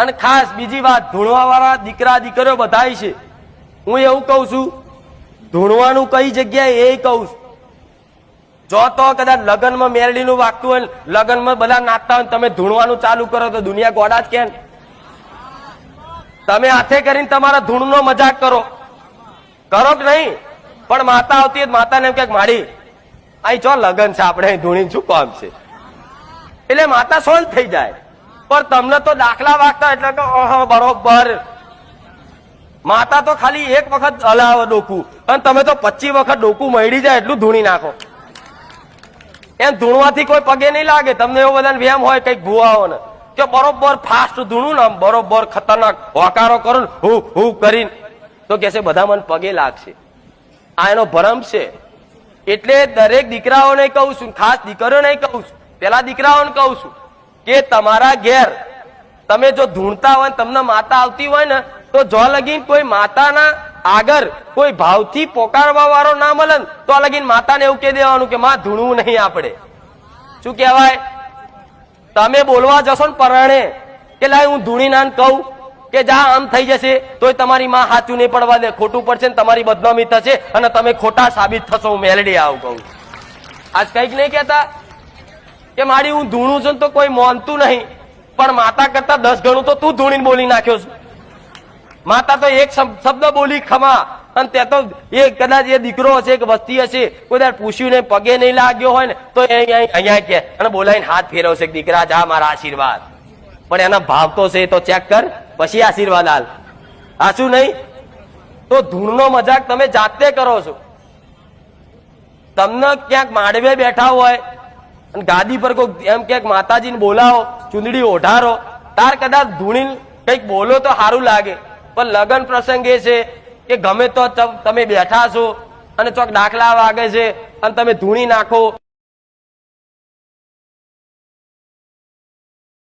અને ખાસ બીજી વાત ધૂણવા વાળા દીકરા દીકરીઓ બધાય છે. હું એવું કહું છું, ધૂણવાનું કઈ જગ્યાએ એ કહું છું. જો તો કદાચ લગ્નમાં મેરડીનું વાગતું હોય, લગ્નમાં બધા નાચતા હોય તમે ધૂણવાનું ચાલુ કરો તો દુનિયા ગોડા જ કે તમે હાથે કરીને તમારા ધૂણનો મજાક કરો. કરો કે નહીં? પણ માતા આવતી માતાને એમ ક્યાંક માડી, અહીં જો લગન છે, આપણે અહીં ધૂણી શું કામ છે? એટલે માતા સોલ્વ થઈ જાય. પણ તમને તો દાખલા વાગતા એટલે કે બરોબર. માતા તો ખાલી એક વખત હલાવે ડોકું. અને તમે તો પચીસ વખત ડોકું મળી જાય એટલું ધૂણી નાખો. એમ ધૂણવાથી કોઈ પગે નહીં લાગે. તમને એવો બધાને વ્યામ હોય કંઈક ભૂવાઓને. કે બરોબર ફાસ્ટ ધૂણું ને બરોબર ખતરનાક હોકારો કરું ને હું હું કરીને. તો કે છે, બધા મને પગે લાગશે. આ એનો ભરમ છે. એટલે દરેક દીકરાઓને કહું છું ખાસ દીકરીઓને કહું છું. પેલા દીકરાઓને કહું છું. કે તમારા ઘેર. તમે જો ધૂણતા હોય ને તમને માતા આવતી હોય ને, તો જો લગીન કોઈ માતાના આગળ કોઈ ભાવથી પોકારવા વાળો ના મળે તો લગીન માતાને એવું કહી દેવાનું કે માં, ધૂણવું નહીં આપણે. શું કહેવાય? તમે બોલવા જશો ને પરાણે કે લાય, હું ધૂણી નાન કહું કે જા, આમ થઈ જશે. તોય તમારી માં સાચું નહીં પડવા દે. ખોટું પડશે ને તમારી બદનામી થશે અને તમે ખોટા સાબિત થશો. હું મેલડી આવું કહું આજ કંઈક નહીં કહેતા. કે મારી હું ધૂણું છું તો કોઈ માનતું નહીં. પણ માતા કરતા દસ ગણું તો તું ધૂણીને બોલી નાખ્યો છું. માતા તો એક શબ્દ બોલી ખમા. અને તે તો એ કદાચ એ દીકરો હશે કે વસ્તી હશે, કોઈ પૂછ્યું ને પગે નહીં લાગ્યો હોય ને, તો અહીંયા કે અને બોલાવીને હાથ ફેરવશે દીકરા, જા મારા આશીર્વાદ. પણ એના ભાવ તો છે તો ચેક કર, પછી આશીર્વાદ હાલ આ શું નહીં? તો ધૂળનો મજાક તમે જાતે કરો છો. તમને ક્યાંક માંડવે બેઠા હોય અને ગાદી પર કોઈ એમ ક્યાંક માતાજીને બોલાવો, ચૂંદડી ઓઢારો. તાર કદાચ ધૂણી કંઈક બોલો તો સારું લાગે. પણ લગ્ન પ્રસંગ એ છે કે ગમે તો તમે બેઠા છો અને ચોક દાખલા વાગે છે અને તમે ધૂણી નાખો